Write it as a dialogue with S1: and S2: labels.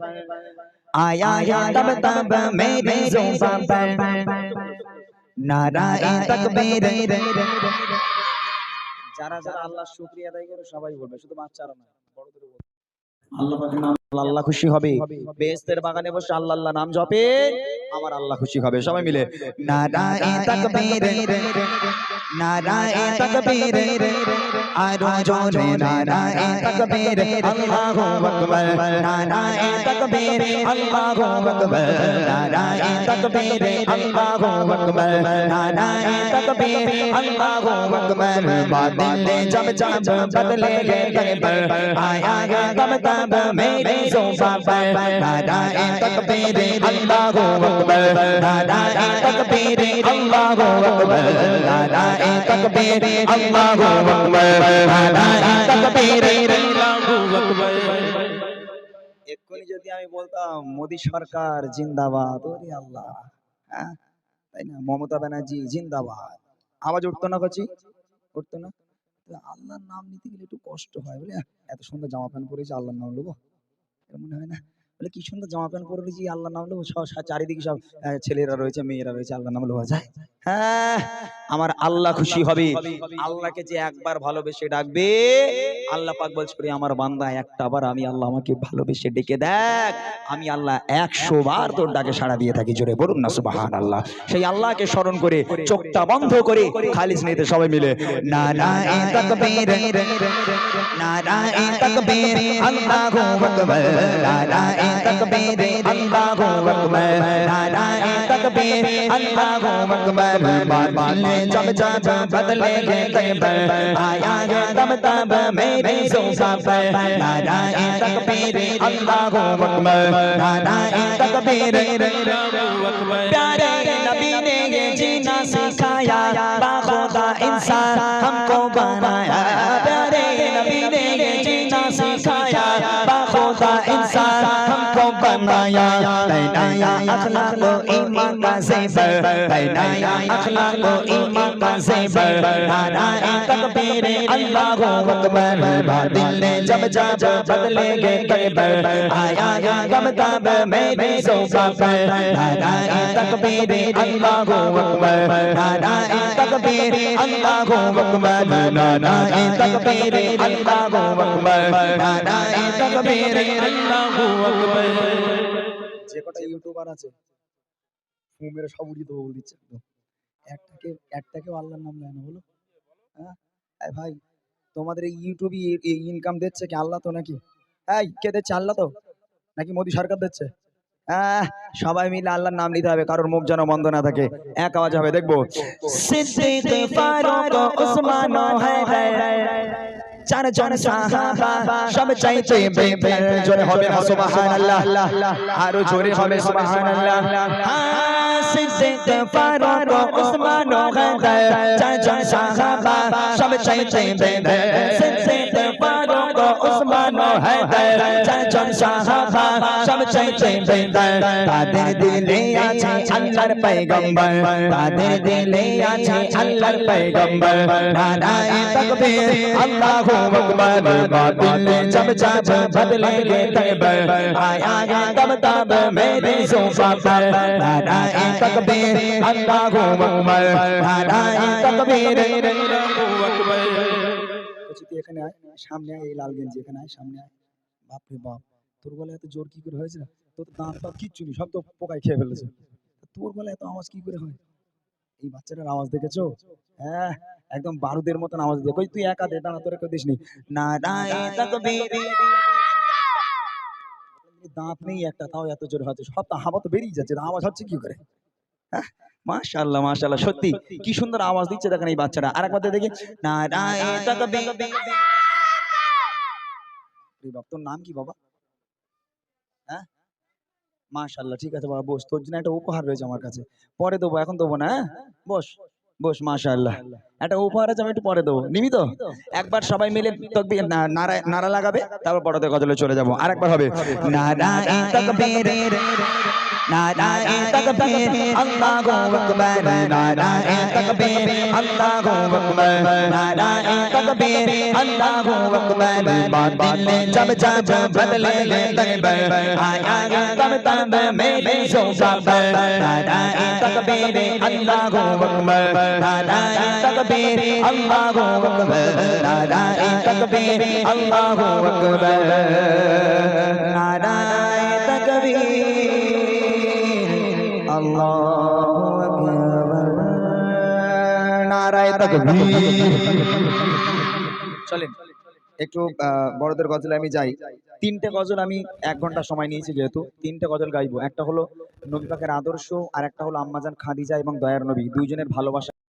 S1: आया है तब तब मेरी जुबां पर नाराए तकबीर
S2: যারা যারা আল্লাহ শুকরিয়া আদায় করে সবাই বলবে শুধু বাচ্চারা না বড়দেরও বলবে আল্লাহ পাকের নাম আল্লাহ খুশি হবে বেহেশতের বাগানে বসে আল্লাহ আল্লাহ নাম জপে আমার আল্লাহ খুশি হবে সবাই মিলে
S1: नाराए तकबीर নারায়ে তাকবীর আরও জোরে নারায়ে তাকবীর আল্লাহু আকবার নারায়ে তাকবীর আল্লাহু আকবার নারায়ে তাকবীর আল্লাহু আকবার নারায়ে তাকবীর আল্লাহু আকবার বাদলে জব জব বদলে গে কলবর আয়া গে তব তব মেরে সোফা پر নারায়ে তাকবীর আল্লাহু আকবার নারায়ে তাকবীর আল্লাহু আকবার নারায়ে तकबीर अल्लाहु अकबर नाराए तकबीर अल्लाहु अकबर
S2: এক্ষুনি যদি আমি বলতাম মোদি সরকার জিন্দাবাদ ওরে আল্লাহ হ্যাঁ তাই না মমতা ব্যানার্জি জিন্দাবাদ আওয়াজ উঠতো না কচি উঠতো না তো আল্লাহর নাম নিতে গেলে একটু কষ্ট হয় বলে "আহ, এত সুন্দর জামা প্যান্ট পরেছি আল্লাহর নাম নেবো এরম মনে হয় না বলে কি সুন্দর জামা প্যান্ট পরে রয়েছি আল্লাহ নাম চারিদিকে সব ছেলেরা রয়েছে, মেয়েরা রয়েছে আল্লাহ নাম যায়? হ্যাঁ আমার আল্লাহ খুশি হবে। আল্লাহকে যে একবার ভালোবেসে ডাকবে, আল্লাহ পাক বলছে আমার বান্দা, একটা বার আমি আল্লাহ আমাকে ভালোবেসে ডেকে দেখ। আমি আল্লাহ একশো বার তোর ডাকে সাড়া দিয়ে থাকি, জোরে বলুন না সুবাহান আল্লাহ সেই আল্লাহকে স্মরণ করে, চোখটা বন্ধ করে, খালিস নিতে সবাই মিলে
S1: না না না না तकबीर अल्लाहु अकबर नाराए तकबीर अल्लाहु अकबर बादल जब जब बदले गए पर आया है तब तब मेरी जुबां पर नाराए तकबीर अल्लाहु अकबर नाराए तकबीर प्यारे नबी ने ये जीना सिखाया naya tay naya akhlaqo iman ka zeber tay naya akhlaqo iman ka zeber narae takbir allahu akbar badil ne jab jab badlenge kaibar aaya ya gamtab mere sofa par narae takbir allahu akbar narae takbir allahu akbar narae takbir allahu akbar narae takbir allahu akbar
S2: যে কটা YouTuber আছে দিচ্ছে একদম। একটাকে, একটাকেও আল্লাহর নাম নেয় না, বলো। হ্যাঁ? ভাই, তোমাদের এই ইউটিউবে ইনকাম দিচ্ছে কি আল্লাহ তো নাকি? এই, কে দিচ্ছে আল্লাহ তো? নাকি মোদী সরকার দিচ্ছে? হ্যাঁ সবাই মিলে আল্লাহর নাম নিতে হবে, কারোর মুখ যেন বন্ধ না থাকে। এক আওয়াজ হবে, দেখব।
S1: সিদ্দিক ফারুক ওসমান চারজন সাহাবা সব চাইতে বেবের জোরে হবে সুবহানাল্লাহ আর জোরে হবে সুবহানাল্লাহ সিদ্দিক ফারুক ওসমান হায়দার চারজন সাহাবা সব চাইতে বেবের সিদ্দিক ফারুক ওসমান হায়দার চাইতে বেবের তাদের দিলে আছে আল্লাহর পয়গম্বর তাদের দিলে আছে আল্লাহর পয়গম্বর নারায়ে তাকবীর আল্লাহু আকবার বাতিল जब जब बदलेंगे तकबर आया तब तब मेरी जुबां पर नाराए तकबीर अल्लाहु अकबर नाराए तकबीर अल्लाहु अकबर
S2: বলছি তুই এখানে আয় সামনে আয় এই লাল গেঞ্জি এখানে আয় সামনে আয় বাপ রে বাপ তোর গলায় এত জোর কি করে হয়েছে? তোর দাঁত তো কিচ্ছু নেই, সব তো পোকায় খেয়ে ফেলেছে। তোর গলায় এত আওয়াজ কি করে হয়? এই বাচ্চাটার আওয়াজ দেখেছ? হ্যাঁ একদম বারুদের মতন আওয়াজ দিয়ে। কই, তুই একা দে, দাঁড়া, তোর একটা দিস নি
S1: না
S2: দাঁত নেই একটা, তাও এত জোরে হচ্ছে। সব তো হাওয়া তো বেরিয়ে যাচ্ছে আওয়াজ হচ্ছে কি করে? হ্যাঁ মাশাল্লাহ মাশাল্লাহ সত্যি। কি সুন্দর আওয়াজ দিচ্ছে দেখেন এই বাচ্চাটা। আর একবার দেখি। না তোর নাম কি বাবা? হ্যাঁ? মাশাল্লাহ ঠিক আছে বাবা বস তোর জন্য একটা উপহার রয়েছে আমার কাছে। পরে দেবো এখন দেবো না হ্যাঁ? বস বস মাশাল্লাহ একটা উপহার আছে আমি একটু পরে দেবো। নিবি তো? একবার সবাই মিলে তকবি নারা লাগাবে তারপর বড়দের গজলে চলে যাব। আর একবার
S1: হবে নারা নারায়ে তাকবীর আল্লাহু আকবার নারায়ে তাকবীর আল্লাহু আকবার নারায়ে তাকবীর আল্লাহু আকবার বাতিলে জব জব বদলে লে তকবীর আয়া গে তব তব মেরে শোকাব নারায়ে তাকবীর আল্লাহু আকবার নারায়ে তাকবীর আল্লাহু আকবার নারায়ে তাকবীর আল্লাহু আকবার
S2: নারায়ে একটু বড়দের গজলে আমি যাই। তিনটে গজল আমি এক ঘণ্টা সময় নিয়েছি যেহেতু। তিনটে গজল গাইবো। একটা হলো নবী পাকের আদর্শ আর একটা হলো আম্মাজান খাদিজা এবং দয়ার নবী। দুইজনের ভালোবাসা